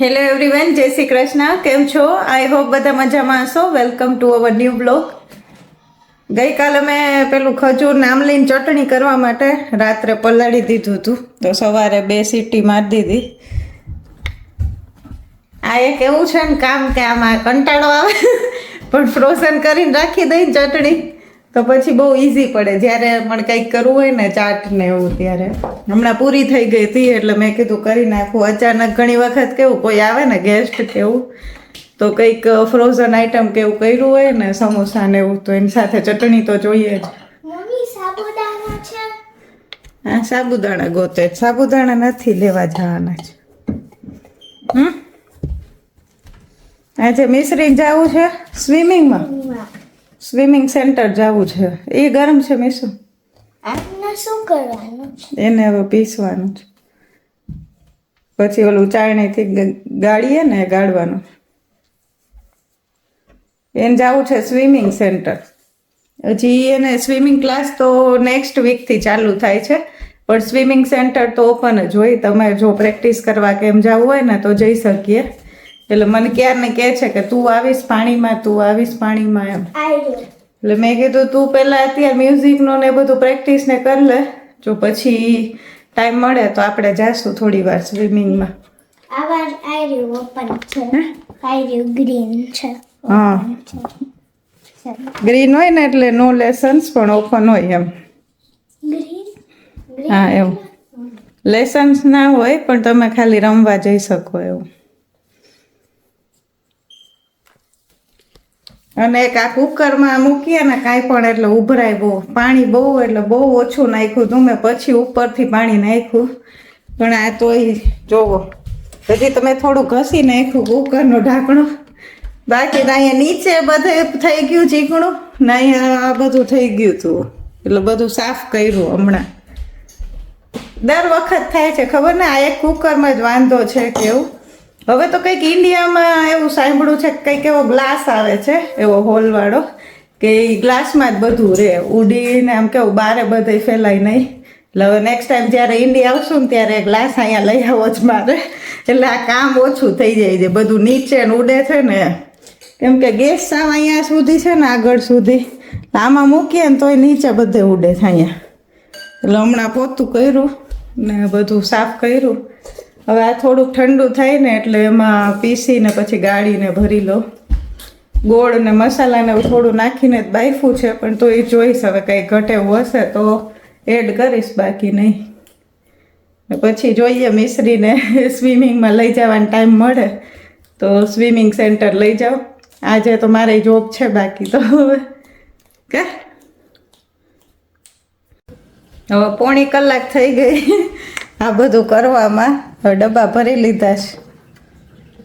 Hello everyone જય શ્રી કૃષ્ણ કેમ છો આઈ હોપ બધા મજામાં હશો. Welcome to our new blog ગઈકાલે મેં પેલું ખજૂર આમલીની ચટણી કરવા માટે રાત્રે પલાળી દીધું હતું. તો સવારે બે સીટી મારી દીધી. આ એક એવું છે ને કામ કે આમાં કંટાળો આવે. પણ ફ્રોઝન કરીને રાખી દઈ ચટણી. તો પછી બહુ ઇઝી પડે. જ્યારે પણ કંઈક કરવું હોય ને ચાટ ને એવું ત્યારે. હમણાં પૂરી થઈ ગઈ હતી એટલે મેં કીધું કરી નાખું. અચાનક ઘણી વખત કેવું કોઈ આવે ને ગેસ્ટ કેવું તો કંઈક ફ્રોઝન આઈટમ કે એવું કર્યું હોય ને સમોસા ને એવું તો એની સાથે ચટણી તો જોઈએ જ. હા સાબુદાણા ગોતે સાબુદાણા નથી લેવા જવાના છે. હમ? આજે મિશ્રી જવું છે? સ્વિમિંગમાં. સ્વિમિંગ સેન્ટર જવું છે. એ ગરમ છે મીસુ. શું કરવાનું એને હવે પીસવાનું છે. પછી ઓલું ચાયણીથી ગાળીએ ને ગાળવાનું. એને જવું છે સ્વિમિંગ સેન્ટર. હજી એને સ્વિમિંગ ક્લાસ તો નેક્સ્ટ વીકથી ચાલુ થાય છે. પણ સ્વિમિંગ સેન્ટર તો ઓપન જ હોય. તમે જો પ્રેક્ટિસ કરવા કેમ જવું હોય ને તો જઈ શકીએ. એટલે મને ક્યારને કહે છે કે તું આવીશ પાણીમાં તું આવીશ પાણીમાં એમ. એટલે મેં કીધું તું પહેલાં અત્યારે મ્યુઝિકનું ને બધું પ્રેક્ટિસ ને કરી લે. જો પછી ટાઈમ મળે તો આપણે જાશું થોડી વાર સ્વિમિંગમાં આવાર આયરો ઓપન છે. આયરો ગ્રીન છે. હા. ગ્રીન હોય ને એટલે નો લેસન્સ પણ ઓપન હોય એમ. હા એવું. લેસન્સ ના હોય પણ તમે ખાલી રમવા જઈ શકો એવું. અને એક આ કુકરમાં મૂકીએ ને કાંઈ પણ એટલે ઉભરાય બહુ. પાણી બહુ એટલે બહુ ઓછું નાખ્યું તું મેં. પછી ઉપરથી પાણી નાખ્યું. પણ આ તોય જોવો. હજી તમે થોડું ઘસી નાખ્યું કુકરનું ઢાંકણું. બાકી અહીંયા નીચે બધે થઈ ગયું ચીકણું ને અહીંયા આ બધું થઈ ગયું હતું એટલે બધું સાફ કર્યું હમણાં. દર વખત થાય છે. ખબર ને, આ એક કુકરમાં જ વાંધો છે કે એવું. હવે તો કંઈક ઇન્ડિયામાં એવું સાંભળ્યું છે કંઈક એવો ગ્લાસ આવે છે, એવો હોલવાળો, કે એ ગ્લાસમાં જ બધું રહે ઉડીને આમ કેવું બારે બધે ફેલાય નહીં. એટલે નેક્સ્ટ ટાઈમ જ્યારે ઇન્ડિયા આવશું ને ત્યારે ગ્લાસ અહીંયા લઈ આવો જ મારે. એટલે આ કામ ઓછું થઈ જાય છે, બધું નીચે ને ઉડે છે ને. કેમ કે ગેસ સાવ અહીંયા સુધી છે ને આગળ સુધી. આમાં મૂકીએ ને તોય નીચે બધે ઉડે છે અહીંયા. એટલે હમણાં પોતું કર્યું ને બધું સાફ કર્યું. હવે આ થોડુંક ઠંડુ થાય ને એટલે એમાં પીસીને પછી ગાળીને ભરી લો. ગોળ ને મસાલાને થોડું નાખીને જ બાફું છે, પણ તો એ જોઈશ હવે કંઈ ઘટે હશે તો એડ કરીશ, બાકી નહીં. પછી જોઈએ મિશ્રીને સ્વિમિંગમાં લઈ જવાનો ટાઈમ મળે તો સ્વિમિંગ સેન્ટર લઈ જાઓ. આજે તો મારે જોબ છે બાકી તો હવે. કે? હવે પોણી કલાક થઈ ગઈ. આ બધું કરવામાં. હવે ડબ્બા ભરી લીધા છે.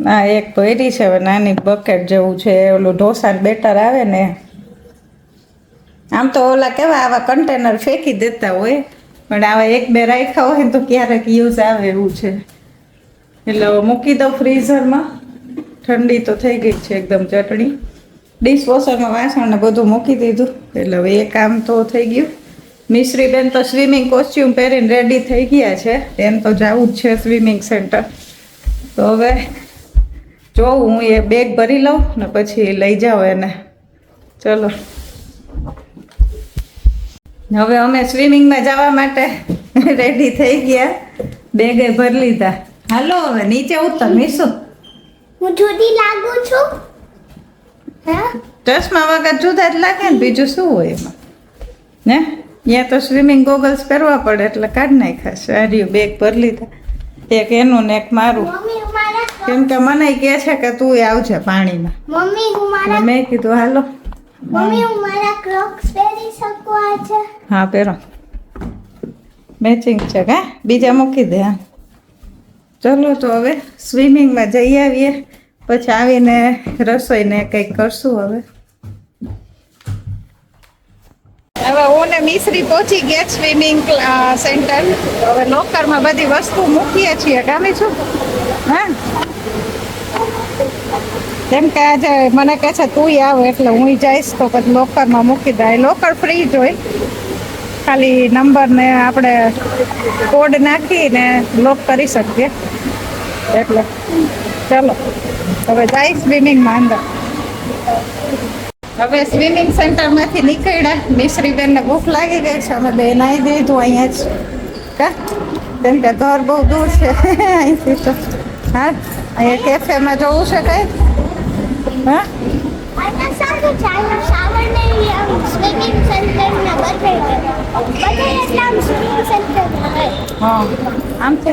ના એક ભરી છે, હવે નાની બકેટ જેવું છે, ઓલું ઢોસાનું બેટર આવે ને. આમ તો ઓલા કેવા આવા કન્ટેનર ફેંકી દેતા હોય, પણ આવા એક બે રાખ્યા હોય તો ક્યારેક યુઝ આવે એવું છે. એટલે હવે મૂકી દઉં ફ્રીઝરમાં ઠંડી તો થઈ ગઈ છે એકદમ ચટણી. ડિશવોશરમાં વાસણને બધું મૂકી દીધું. એટલે હવે એ કામ તો થઈ ગયું. મિશ્રીબેન તો સ્વિમિંગ કોસ્ચ્યુમ પહેરીને રેડી થઈ ગયા છે. એમ તો જવું જ છે સ્વિમિંગ સેન્ટર તો હવે જોઉં હું એ બેગ ભરી લઉં ને પછી લઈ જાઉં એને. ચલો. હવે અમે સ્વિમિંગમાં જવા માટે રેડી થઈ ગયા. બેગે ભરી લીધા. હાલો હવે નીચે ઉતર મીશું. હું જુદી લાગુ છું. હે? ચશ્મા વગર જુદા જ લાગે ને બીજું શું હોય એમાં? ને? ત્યાં તો સ્વિમિંગ ગોગલ્સ પહેરવા પડે એટલે કાઢી નાખ્યા સારી બેગ ભરી લીધા. એક એનું ને એક મારું. કેમ કે મને કહે છે કે તું આવજે પાણીમાં. મમ્મી હું મારા મેં કીધું હાલો. મમ્મી હું મારા ક્રોક્સ પહેરી શકું આજે? હા પહેરો. મેચિંગ છે કા બીજા મૂકી દે હા. ચલો તો હવે સ્વિમિંગમાં જઈ આવીએ. પછી આવીને રસોઈને કંઈક કરશું હવે. હવે હું ને મિશ્રી પહોંચી ગયા સ્વિમિંગ સેન્ટર. હવે લોકરમાં બધી વસ્તુ મૂકીએ છીએ, ગામે છું. હા. કેમ કે આજે મને કહે છે, તું આવ એટલે હું જઈશ. તો પછી લોકરમાં મૂકી દે. લોકર ફ્રી જ હોય. ખાલી નંબર ને આપણે કોડ નાખીને લોક કરી શકીએ. એટલે, ચાલો. હવે જાય સ્વિમિંગમાં અંદર. હવે સ્વિમિંગ સેન્ટરમાંથી નીકળ્યા. મિશ્રીબેનને ભૂખ લાગી ગઈ છે. અમે બે નાહી દીધું અહીંયા જ કા? કેમ કે ઘર બહુ દૂર છે. અહીંથી તો. હા? અહીંયા કેફેમાં જવું છે કઈ? હા? આમ છે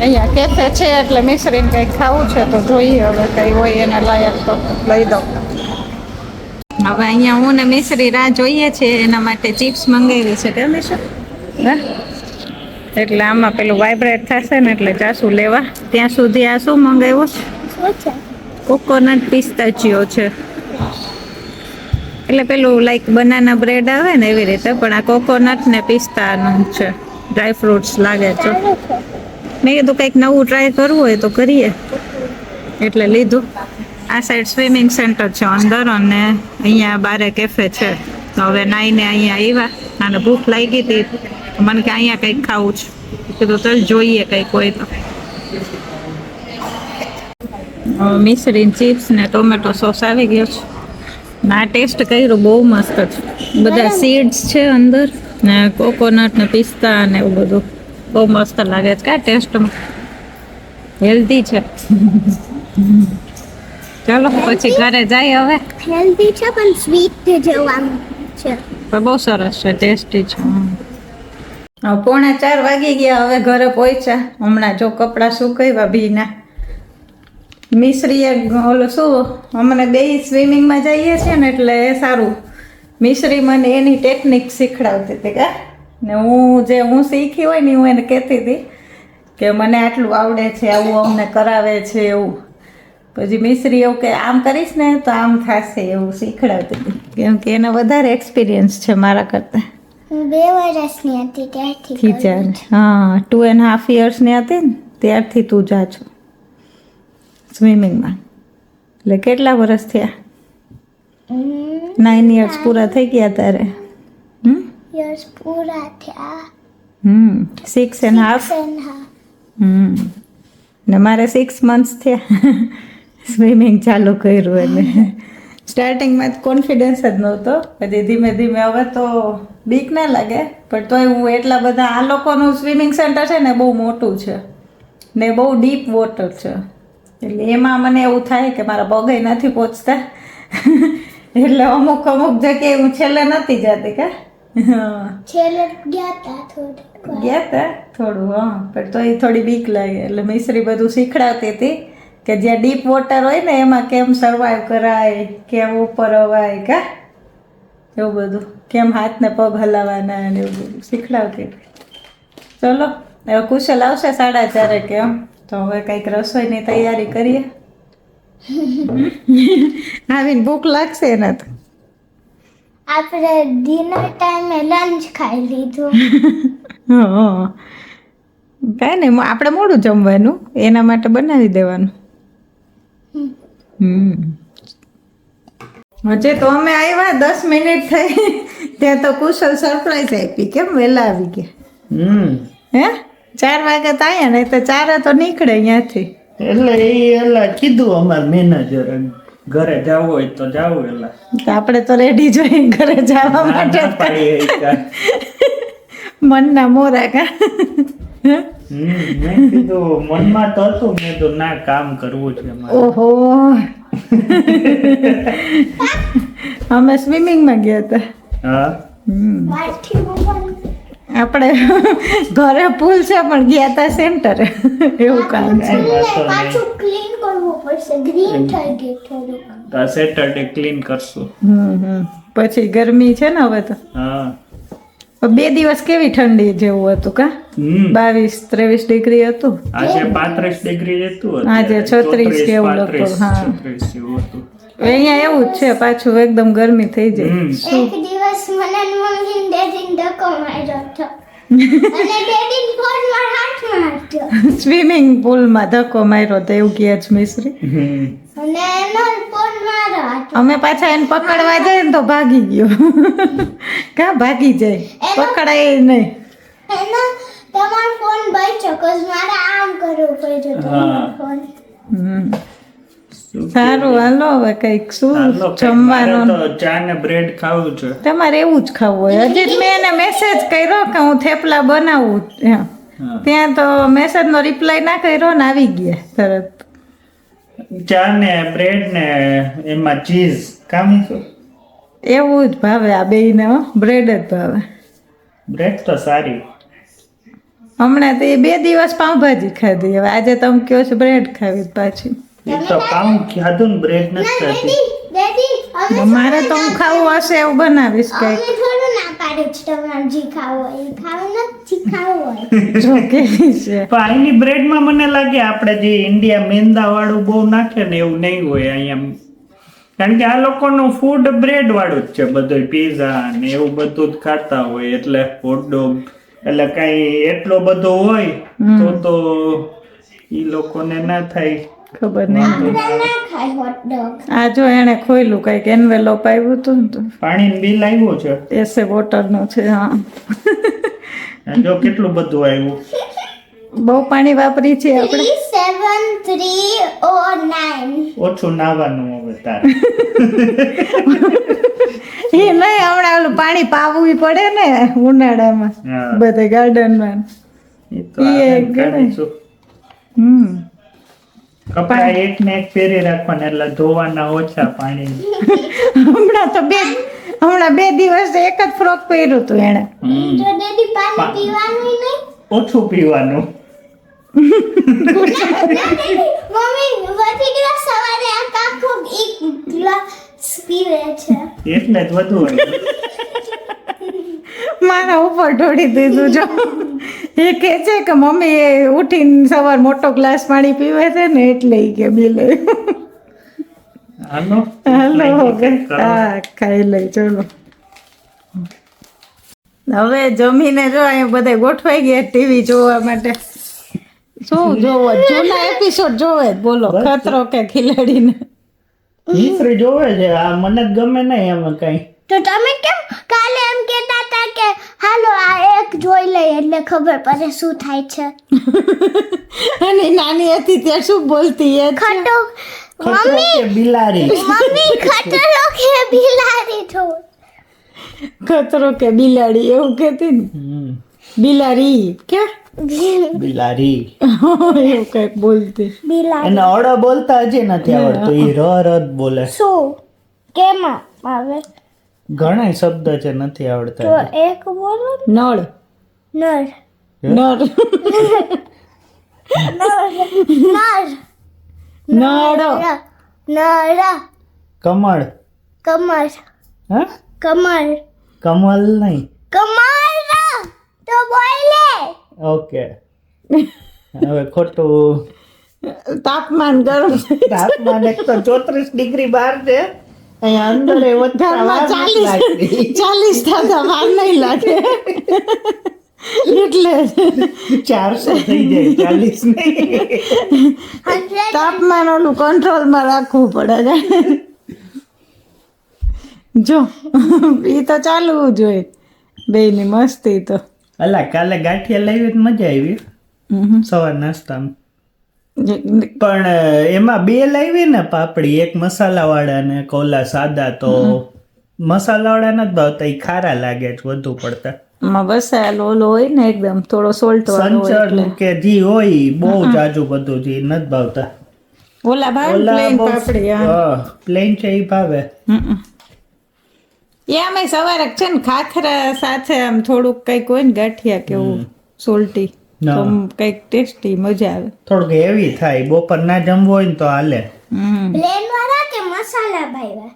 અહીંયા કેફે છે એટલે મિશ્રીને કંઈક ખાવું છે તો જોઈએ હવે કંઈ હોય એના લાયક તો લઈ દઉં. હવે અહીંયા હું ને મિશ્રી રાહ જોઈએ છે એના માટે ચિપ્સ મંગાવી છે. કે મિશ્ર હા? એટલે આમાં પેલું વાઇબ્રેટ થશે ને એટલે જાશું લેવા. ત્યાં સુધી આ શું મંગાવ્યું? છે? કોકોનટ પિસ્તાચીઓ છે. એટલે પેલું લાઈક બનાના બ્રેડ આવે ને એવી રીતે, પણ આ કોકોનટ ને પિસ્તાનું છે. ડ્રાય ફ્રૂટ્સ લાગે છે. મેં કીધું કંઈક નવું ટ્રાય કરવું હોય તો કરીએ. એટલે લીધું. આ સાઈડ સ્વિમિંગ સેન્ટર છે અંદર અને અહીંયા બારે કેફે છે. તો હવે નાઈને અહીંયા આવ્યા. અને ભૂખ લાગી હતી. મને કે અહીંયા કંઈક ખાવું છે. કીધું, ચાલ જોઈએ કંઈક હોય તો. મિશ્રી ચિપ્સ ને ટોમેટો સોસ આવી ગયો છે. આ ટેસ્ટ કર્યો બહુ મસ્ત છે. બધા સીડ્સ છે અંદર ને કોકોનટ ને પિસ્તા ને એવું બધું. બહુ મસ્ત લાગે છે કા ટેસ્ટમાં. હેલ્ધી છે. ચાલો પછી ઘરે જાય હવે. હેલ્ધી છે પણ સ્વીટ જેવું છે. પણ બહુ સરસ છે ટેસ્ટી છે. હવે પોણા ચાર વાગી ગયા હવે ઘરે પહોંચ્યા હમણાં જો કપડાં સુકાવ્યા ભીના. મિશ્રીએ ઓલું શું અમને બે સ્વિમિંગમાં જઈએ છીએ ને એટલે સારું. મિશ્રી મને એની ટેકનિક શીખડાવતી હતી કા ને હું જે હું શીખી હોય ને હું એને કહેતી હતી કે મને આટલું આવડે છે આવું અમને કરાવે છે એવું. પછી મિશ્રી એવું કે આમ કરીશ ને તો આમ થશે એવું શીખડાવતી હતી. કેમ કે એને વધારે એક્સપિરિયન્સ છે મારા કરતાં. બે વર્ષની હતી ત્યારથી. હા ટુ એન્ડ હાફ યર્સની હતી ને ત્યારથી તું જા છો. સ્વિમિંગમાં. એટલે કેટલા વર્ષ થયા? નાઇન યર્સ પૂરા થઈ ગયા તારે? યર્સ પૂરા થયા. Hmm six and half. Hmm. ને મારે સિક્સ મંથ્સ થયા. સ્વિમિંગ ચાલુ કર્યું એટલે સ્ટાર્ટિંગમાં કોન્ફિડન્સ જ નહોતો. પછી ધીમે ધીમે હવે તો બીક ના લાગે. પણ તોય હું એટલા બધા આ લોકોનું સ્વિમિંગ સેન્ટર છે ને બહુ મોટું છે. ને બહુ ડીપ વોટર છે. એટલે એમાં મને એવું થાય કે મારા પગે નથી પહોંચતા. એટલે અમુક અમુક જગ્યાએ હું છેલ્લે નથી જતી કા. છેલ્લે ગયા તા થોડીક ગયા હતા થોડું હા. પણ તો એ થોડી બીક લાગે. એટલે મિશ્રી બધું શીખડાવતી હતી કે જ્યાં ડીપ વોટર હોય ને એમાં કેમ સર્વાઈવ કરાય કેમ ઉપર અવાય કા. એવું બધું. કેમ હાથને પગ હલાવવાના અને એવું બધું શીખડાવતી ચલો હવે કુશલ આવશે સાડા ચારે કેમ તો હવે કંઈક રસોઈની તૈયારી કરીએ. આવીને ભૂખ લાગશે એને તો. આપણે ડિનર ટાઈમે લંચ ખાઈ લીધું. હા કાંઈ નહીં આપણે મોડું જમવાનું એના માટે બનાવી દેવાનું. હજે તો અમે આવ્યા દસ મિનિટ થઈ. ત્યાં તો કુશલ સરપ્રાઈઝ આપી કેમ વહેલા આવી ગયા? હમ. હે? ચાર વાગે તો ને તો ચારે તો નીકળે અહીંયાથી. એટલે એ એલા કીધું અમાર મેનેજર ઘરે જવું હોય તો જાવું એલા. તો આપણે તો રેડી જોઈએ ઘરે જવા માટે. મનના મોરા કા. મેં કીધું મનમાં તો હતું. મેં તો ના કામ કરવું છે ઓહો. અમે સ્વિમિંગમાં ગયા હતા. હા? આપણે ઘરે પુલ છે પણ ગયા હતા સેન્ટરે એવું કામ પાછું ક્લીન કરવું પડશે. ગ્રીન થઈ ગયું થોડુંક. આ સેટરડે ક્લીન કરશું. હમ પછી ગરમી છે ને હવે તો? હા. બે દિવસ કેવી ઠંડી જેવું હતું કા? બાવીસ ત્રેવીસ ડિગ્રી હતું. આજે પાંત્રીસ ડિગ્રી હતું આજે 36 કે એવું લગભગ, હા. અહીંયા એવું જ છે પાછું એકદમ ગરમી થઈ જાય. એક દિવસ મને મમ્મી ને ડેડી ને ધક્કો માર્યો હતો. અને સ્વિમિંગ પુલમાં ધક્કો માર્યો તો એવું કહે છે મિશ્રી. અને એનો ફોન મારો અમે પાછા એને પકડવા જાય ને તો ભાગી ગયો. કા ભાગી જાય? પકડાય નહીં. એનો તમારો ફોન બચ્યો કોઝ મારે આમ કરવું પડ્યું તમારો ફોન. હમ. સારું હાલો હવે કંઈક શું જમવાનું? ચા ને બ્રેડ ખાવું છે. તમારે એવું જ ખાવું હોય. હજી મેં એને મેસેજ કર્યો કે હું થેપલા બનાવું. એમ. ત્યાં તો મેસેજનો રિપ્લાય ના કર્યો ને આવી ગયા તરત. ચા ને બ્રેડ ને એમાં ચીઝ કામી એવું જ ભાવે આ બે હો. બ્રેડ જ ભાવે. બ્રેડ તો સારી. હમણાં તો એ બે દિવસ પાઉંભાજી ખાધી. હવે આજે તમે કહો છો બ્રેડ ખાવી પાછી. તો નથી મારે તો હું ખાવું હશે એવું બનાવીશ કંઈક. થોડું ના પાડ્યું છે તમારે જે ખાવું હોય ખાવું નથી ખાવું હોય. જો કેવી છે. પણ બ્રેડમાં મને લાગે આપણે જે ઇન્ડિયા મેંદા વાળું બહુ નાખે ને એવું નહીં હોય અહીંયા. કારણ કે આ લોકોનું ફૂડ બ્રેડ વાળું જ છે બધું પીઝા ને એવું બધું જ ખાતા હોય એટલે હોટડોગ એટલે કઈ એટલો બધો હોય તો તો એ લોકોને ના થાય. ખબર નહીં આ જો એને ખોયલું કંઈક એનવેલોપ આવ્યું હતું ને પાણી બિલ આવ્યું છે? એસે વોટરનું છે હા. જો કેટલું બધું આવ્યું બહુ પાણી વાપરી છે આપણે. સેવન થ્રી ઓ નાઇન ઓછું નાવાનું હવે તારે. એ નહીં હમણાં ઓલું પાણી પાવવું પડે ને ઉનાળામાં. બધે ગાર્ડનમાં એ તો. હમ. કપડા એક ને એક પહેરી રાખવાના એટલે ધોવાના ઓછા પાણી. હમણાં તો બે હમણાં બે દિવસ એક જ ફ્રોક પહેર્યું હતું નહીં? ઓછું પીવાનું. એટલે જ વધુ. મારા ઉપર ઢોળી દીધું જો. એ કહે છે કે મમ્મી એ ઉઠીને સવાર મોટો ગ્લાસ પાણી પીવે છે ને એટલે કે બિલ હાલો. હા ખાઈ લઈ ચલો. હવે જમીને જો અહીંયા બધા ગોઠવાઈ ગયા ટીવી જોવા માટે. શું જોવો? જૂના એપિસોડ જોવે બોલો. ખતરો કે ખિલાડીને? મિશ્રી જોવે છે આ મને ગમે નહીં એમાં કઈ. તો તમે કેમ કાલે એમ કહેતા હતા કે હાલો આ એક જોઈ લઈએ એટલે ખબર પડે શું થાય છે. અને નાની હતી ત્યાં શું બોલતી એ ખટો ખતરો કે બિલાડી? મમ્મી ખટરો કે બિલાડી છો ખતરો કે બિલાડી એવું કહેતી ને? બિલાડી કે? બિલાડી. એવું કંઈક બોલતી. બિલાડી. અને અડ બોલતા હજી નથી આવડતું એ ર ર બોલે. શું? કેમાં આવે? ઘણા શબ્દ છે નથી તો એક બોલો નળ. નળ. નળ. નળ. નળ. નળ. કમળ. કમળ. હા? કમળ. કમલ નહીં. કમળ. તો બોલે. ઓકે. હવે ખોટું. તાપમાન ગરમ તાપમાન એક તો ચોત્રીસ ડિગ્રી બહાર છે. અહીંયા અંદર એ નથી ચાલીસ. ચાલીસ થતા વાર નહીં લાગે. એટલે ચારસો થઈ જાય ચાલીસ તાપમાન ઓલું કંટ્રોલમાં રાખવું પડે છે. જો એ તો ચાલવું જોઈએ. બેયની મસ્તી તો. અલા કાલે ગાંઠિયા લાવી મજા આવી. સવાર નાસ્તામાં. પણ એમાં બે લાવી ને પાપડી. એક મસાલા વાળા ને કોલા સાદા તો મસાલા વાળા નથી ભાવતા એ ખારા લાગે છે વધુ પડતા. માં વસાયેલો ઓલો હોય ને એકદમ થોડો સોલ્ટ વાળો સંચળ કે જી હોય બહુ જાજુ બધું જી નત નથી ભાવતા. ઓલા ભાવે પ્લેન પાપડી હા. પ્લેન છે એ ભાવે. એ અમે સવારે છે ને ખાખરા સાથે આમ થોડુંક કંઈક હોય ને ગાંઠિયા કેવું સોલ્ટી તો કંઈક ટેસ્ટી મજા આવે. થોડુંક હેવી થાય. બપોર ના જમવું હોય ને તો હાલે. પ્લેન વાળા કે મસાલા ભાઈવા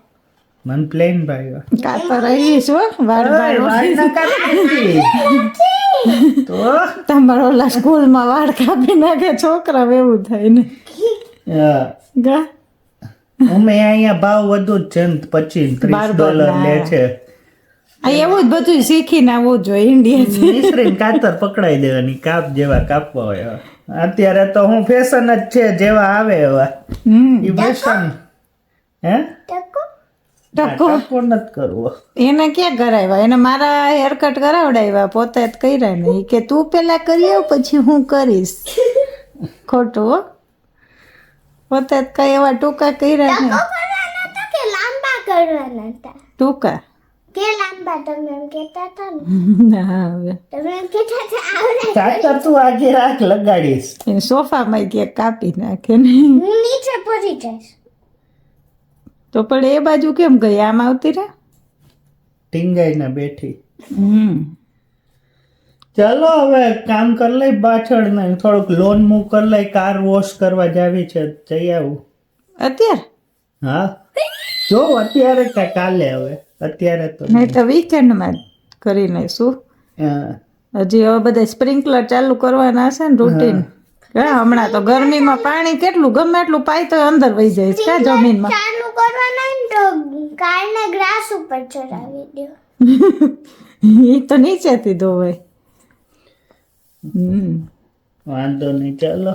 મન પ્લેન ભાઈ કાતો રહીશ હો વાળ વાળ તો? તમારા ઓલા સ્કૂલમાં વાળ કાપી નાખે છોકરા એવું થાય ને. ગા. અમે અહીંયા ભાવ વધુ જ છે ને પચીસ ત્રીસ ડોલર લે છે. આ એવું જ બધું શીખીને આવવું જોઈએ ઇન્ડિયા મિશ્રીને કાતર પકડાઈ દેવાની કાપ જેવા કાપવા હોય અત્યારે તો હું ફેશન જ છે જેવા આવે એવા. હમ. ઈ ફેશન હે? ટકો ટકો નથી કરવો. એને ક્યાં કરાવ્યા? એને મારા હેર કટ કરાવડાવ્યા પોતે જ કર્યા ને. કે તું પેલા કરી આવ પછી હું કરીશ. ખોટું હો. પોતે જ કઈ એવા ટૂંકા કર્યા ને. ટૂંકા? કે લાંબા કરવાના હતા ટૂંકા કે લાંબા તમે એમ કહેતા હતા ને. ના હવે. તમે એમ કહેતા હતા આવડે કાતર તું આગે રાખ લગાડીશ. એને સોફામાં ક્યાંક કાપી નાખે ને. હું નીચે પડી જઈશ. તો પણ એ બાજુ કેમ ગઈ? આમ આવતી રે ટીંગાઈને બેઠી. હમ. ચાલો હવે કામ કરી લઈ પાછળ ને થોડુંક લોન મૂવ કરી લઈ કાર વોશ કરવા જાવી છે. જઈ આવું. અત્યારે? હા. જો અત્યારે કાલે હવે. અત્યારે તો નહીં તો વીકેન્ડમાં કરી લઈશું હજી હવે બધા સ્પ્રિંકલર ચાલુ કરવાના હશે ને રૂટીન હમણાં તો ગરમીમાં પાણી કેટલું ગમે એટલું પાય તો અંદર વહી જાય છે. કા જમીનમાં? ચાલુ કરવાના તો કારને ગ્રાસ ઉપર ચડાવી દો. એ તો નીચેથી ધોવાય. હમ. વાંધો નહીં ચાલો.